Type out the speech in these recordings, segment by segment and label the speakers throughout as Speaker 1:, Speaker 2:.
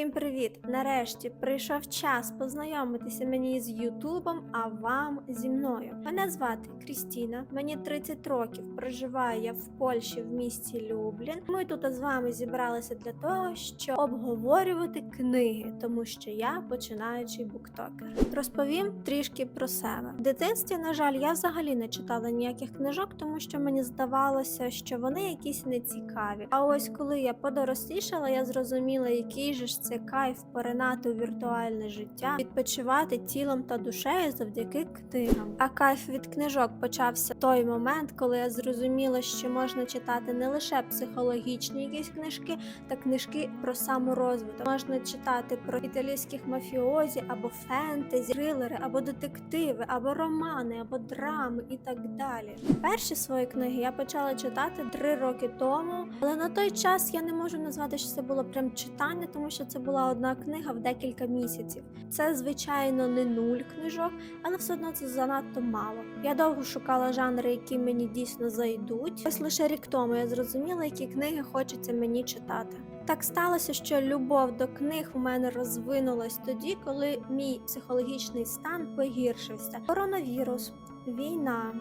Speaker 1: Всім привіт! Нарешті прийшов час познайомитися мені з Ютубом, а вам зі мною. Мене звати Крістіна, мені 30 років. Проживаю я в Польщі в місті Люблін. Ми тут з вами зібралися для того, щоб обговорювати книги, тому що я починаючий буктокер. Розповім трішки про себе. В дитинстві, на жаль, я взагалі не читала ніяких книжок, тому що мені здавалося, що вони якісь нецікаві. А ось коли я подорослішала, я зрозуміла, який же ж кайф поринати у віртуальне життя, відпочивати тілом та душею завдяки книгам. А кайф від книжок почався той момент, коли я зрозуміла, що можна читати не лише психологічні якісь книжки, та книжки про саморозвиток. Можна читати про італійських мафіозі або фентезі, трилери, або детективи, або романи, або драми і так далі. Перші свої книги я почала читати три роки тому, але на той час я не можу назвати, що це було прям читання, тому що це була одна книга в декілька місяців. Це, звичайно, не нуль книжок, але все одно це занадто мало. Я довго шукала жанри, які мені дійсно зайдуть. Ось лише рік тому я зрозуміла, які книги хочеться мені читати. Так сталося, що любов до книг у мене розвинулась тоді, коли мій психологічний стан погіршився. Коронавірус, війна.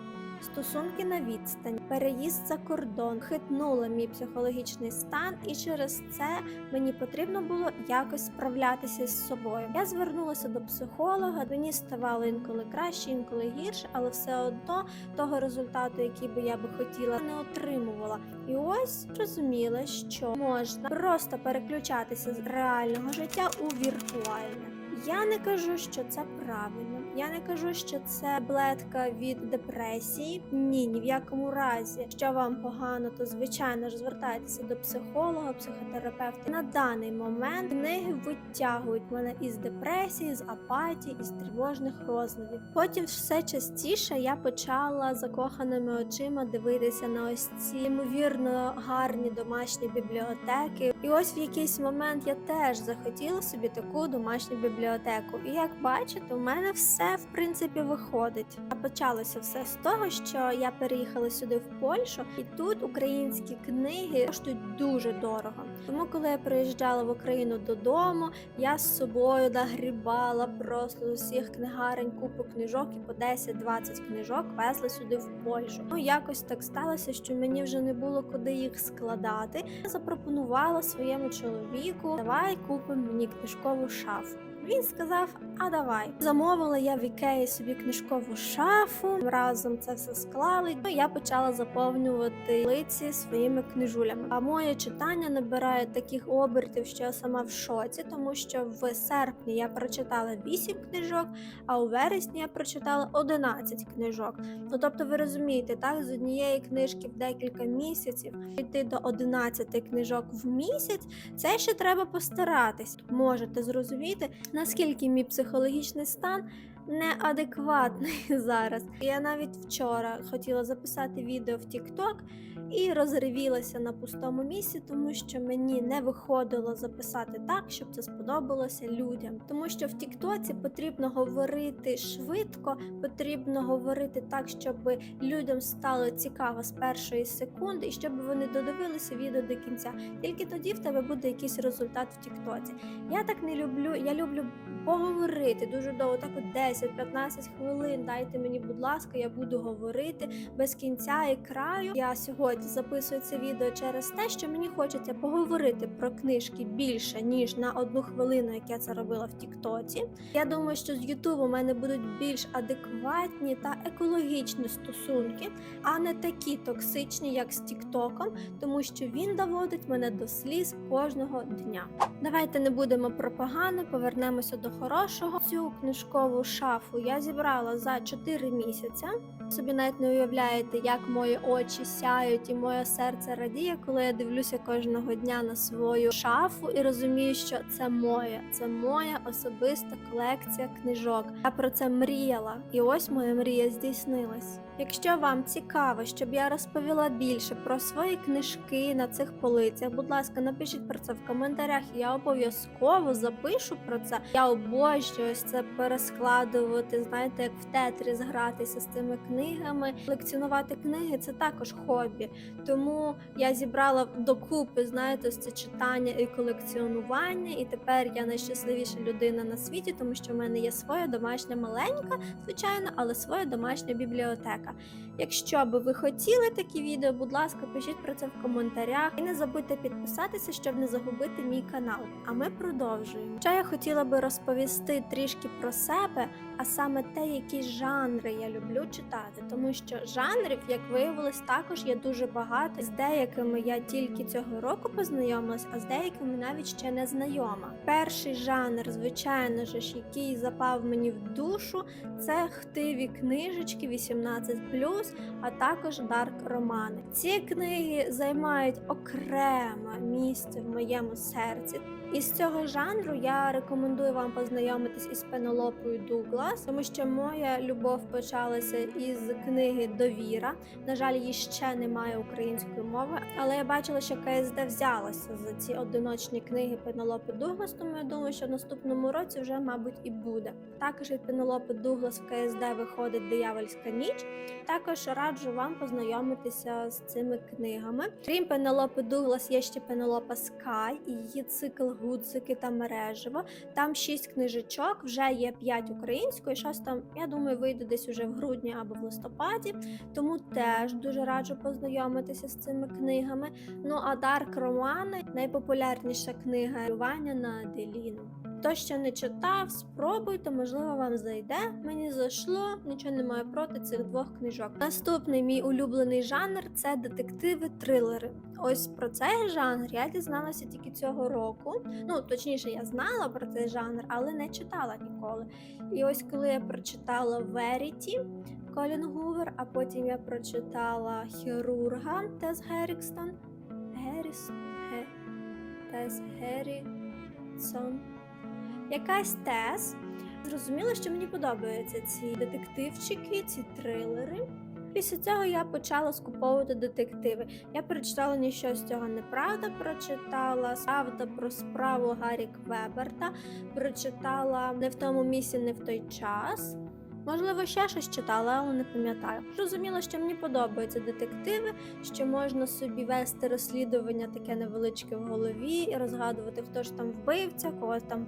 Speaker 1: Стосунки на відстань, переїзд за кордон хитнули мій психологічний стан, і через це мені потрібно було якось справлятися з собою. Я звернулася до психолога. Мені ставало інколи краще, інколи гірше, але все одно того результату, який би я би хотіла, не отримувала. І ось зрозуміла, що можна просто переключатися з реального життя у віртуальне. Я не кажу, що це правильно. Я не кажу, що це блетка від депресії. Ні, ні в якому разі. Якщо вам погано, то звичайно ж звертайтеся до психолога, психотерапевта. На даний момент книги витягують мене із депресії, з апатії, із тривожних розладів. Потім все частіше я почала закоханими очима дивитися на ось ці ймовірно гарні домашні бібліотеки. І ось в якийсь момент я теж захотіла собі таку домашню бібліотеку. І як бачите, у мене все в принципі виходить. А почалося все з того, що я переїхала сюди в Польщу, і тут українські книги коштують дуже дорого. Тому, коли я приїжджала в Україну додому, я з собою нагрібала просто з усіх книгарень купу книжок і по 10-20 книжок везла сюди в Польщу. Ну якось так сталося, що мені вже не було куди їх складати. Я запропонувала своєму чоловіку, давай купимо мені книжкову шафу. Він сказав: А давай. Замовила я в Ікеї собі книжкову шафу. Разом це все склали. Ну, я почала заповнювати лиці своїми книжулями. А моє читання набирає таких обертів, що я сама в шоці, тому що в серпні я прочитала 8 книжок, а у вересні я прочитала 11 книжок. Ну тобто, ви розумієте, так з однієї книжки в декілька місяців йти до 11 книжок в місяць. Це ще треба постаратись. Можете зрозуміти, наскільки мій психологічний стан неадекватний зараз. Я навіть вчора хотіла записати відео в TikTok і розривілася на пустому місці, тому що мені не виходило записати так, щоб це сподобалося людям. Тому що в Тіктоці потрібно говорити швидко, потрібно говорити так, щоб людям стало цікаво з першої секунди, і щоб вони додивилися відео до кінця. Тільки тоді в тебе буде якийсь результат в Тіктоці. Я так не люблю. Я люблю поговорити дуже довго, так от 10-15 хвилин. Дайте мені, будь ласка, я буду говорити без кінця і краю. Я сьогодні записую це відео через те, що мені хочеться поговорити про книжки більше ніж на одну хвилину, як я це робила в Тіктоці. Я думаю, що з Ютубу у мене будуть більш адекватні та екологічні стосунки, а не такі токсичні, як з Тіктоком, тому що він доводить мене до сліз кожного дня. Давайте не будемо про погане, повернемося до хорошого. Цю книжкову шафу я зібрала за 4 місяці. Собі навіть не уявляєте, як мої очі сяють і моє серце радіє, коли я дивлюся кожного дня на свою шафу і розумію, що це моє, це моя особиста колекція книжок. Я про це мріяла, і ось моя мрія здійснилась. Якщо вам цікаво, щоб я розповіла більше про свої книжки на цих полицях, будь ласка, напишіть про це в коментарях. Я обов'язково запишу про це. Я обожнюю ось це перескладувати. Знаєте, як в тетріс гратися з цими книгами. Колекціонувати книги це також хобі. Тому я зібрала докупи, знаєте, це читання і колекціонування. І тепер я найщасливіша людина на світі, тому що в мене є своя домашня маленька, звичайно, але своя домашня бібліотека. Bíblica. Якщо би ви хотіли такі відео, будь ласка, пишіть про це в коментарях і не забудьте підписатися, щоб не загубити мій канал. А ми продовжуємо. Ще я хотіла би розповісти трішки про себе, а саме те, які жанри я люблю читати, тому що жанрів, як виявилось, також є дуже багато. З деякими я тільки цього року познайомилась, а з деякими навіть ще не знайома. Перший жанр, звичайно ж, який запав мені в душу, це хтиві книжечки 18+, а також дарк романи. Ці книги займають окреме місце в моєму серці. Із цього жанру я рекомендую вам познайомитись із Пенелопою Дуглас, тому що моя любов почалася із книги Довіра. На жаль, її ще немає української мови, але я бачила, що КСД взялася за ці одиночні книги Пенелопи Дуглас, тому я думаю, що в наступному році вже, мабуть, і буде. Також від Пенелопи Дуглас в КСД виходить Диявольська ніч. Також раджу вам познайомитися з цими книгами. Крім Пенелопи Дуглас, є ще Пенелопа Скай і її цикл Гудзики та мережево. Там шість книжечок, вже є п'ять українською. Щось там, я думаю, вийде десь уже в грудні або в листопаді. Тому теж дуже раджу познайомитися з цими книгами. Ну а Дарк Романи найпопулярніша книга Ваня на Аделіну. Хто ще не читав, спробуйте, можливо, вам зайде. Мені зайшло, нічого немає проти цих двох книжок. Наступний мій улюблений жанр це детективи-трилери. Ось про цей жанр я дізналася тільки цього року. Ну, точніше, я знала про цей жанр, але не читала ніколи. І ось коли я прочитала Веріті Колін Гувер, а потім я прочитала Хірурга Тес Герікстон. Геріс. Ге, Тес Геріксон якась тез. Зрозуміло, що мені подобаються ці детективчики, ці трилери. Після цього я почала скуповувати детективи. Я прочитала ніщо з цього неправда. Прочитала Правда про справу Гаррі Квеберта, прочитала не в тому місці, не в той час. Можливо, ще щось читала, але не пам'ятаю. Зрозуміло, що мені подобаються детективи, що можна собі вести розслідування таке невеличке в голові і розгадувати, хто ж там вбивця, кого там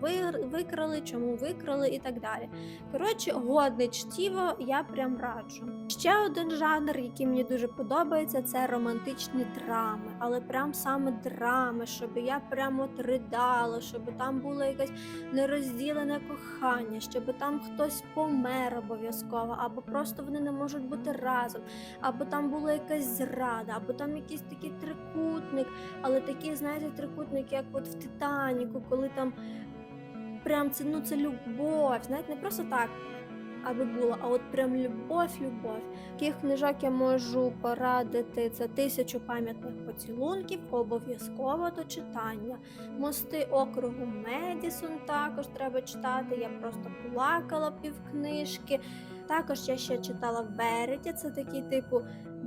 Speaker 1: викрали, чому викрали і так далі. Коротше, годне чтіво, я прям раджу. Ще один жанр, який мені дуже подобається, це романтичні драми, але прям саме драми, щоб я прямо от ридала, щоб там було якесь нерозділене кохання, щоб там хтось помер обов'язково, або просто вони не можуть бути разом, або там була якась зрада, або там якийсь такий трикутник, але такий, знаєте, трикутник, як от в Титаніку, коли там прям це ну це любов, знаєте, не просто так. Аби було, а от прям любов, любов. Таких книжок я можу порадити це тисячу пам'ятних поцілунків, обов'язково до читання. Мости округу Медісон також треба читати. Я просто плакала півкнижки. Також я ще читала Вереті, це такий типу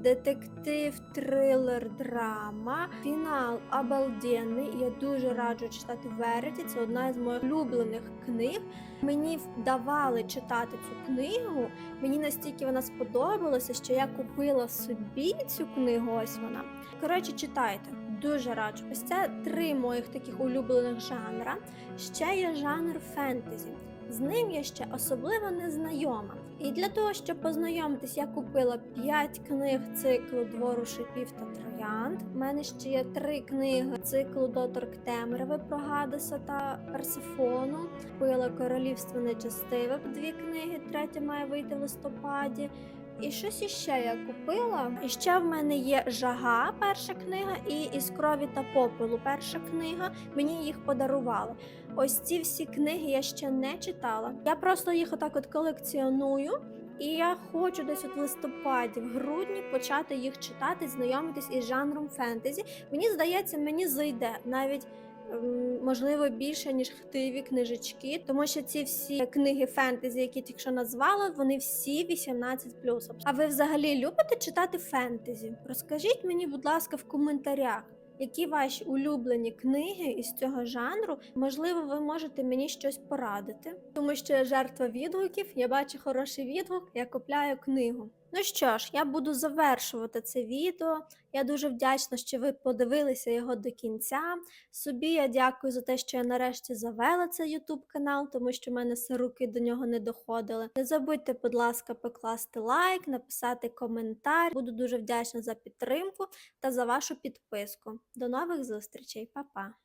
Speaker 1: детектив, трилер, драма. Фінал обалденний. Я дуже раджу читати Вереті. Це одна з моїх улюблених книг. Мені вдавали читати цю книгу. Мені настільки вона сподобалася, що я купила собі цю книгу. Ось вона. Коротше, читайте. Дуже раджу. Ось це три моїх таких улюблених жанра. Ще є жанр фентезі. З ним я ще особливо не знайома. І для того, щоб познайомитись, я купила 5 книг циклу двору шипів та троянд. У мене ще є три книги циклу Доторк Темряви про Гадеса та Персифону. Купила Королівство Нечестиве дві книги, третя має вийти в листопаді. І щось іще я купила. І ще в мене є жага, перша книга, і із крові та попелу. Перша книга. Мені їх подарували. Ось ці всі книги я ще не читала. Я просто їх отак от колекціоную. І я хочу десь от в листопаді, в грудні почати їх читати, знайомитись із жанром фентезі. Мені здається, мені зайде навіть можливо, більше ніж хтиві книжечки, тому що ці всі книги фентезі, які тільки що назвала, вони всі 18+. А ви взагалі любите читати фентезі? Розкажіть мені, будь ласка, в коментарях. Які ваші улюблені книги із цього жанру? Можливо, ви можете мені щось порадити, тому що я жертва відгуків, я бачу хороший відгук, я купляю книгу. Ну що ж, я буду завершувати це відео. Я дуже вдячна, що ви подивилися його до кінця. Собі я дякую за те, що я нарешті завела цей YouTube канал, тому що в мене все руки до нього не доходили. Не забудьте, будь ласка, покласти лайк, написати коментар. Буду дуже вдячна за підтримку та за вашу підписку. До нових зустрічей, Па-па!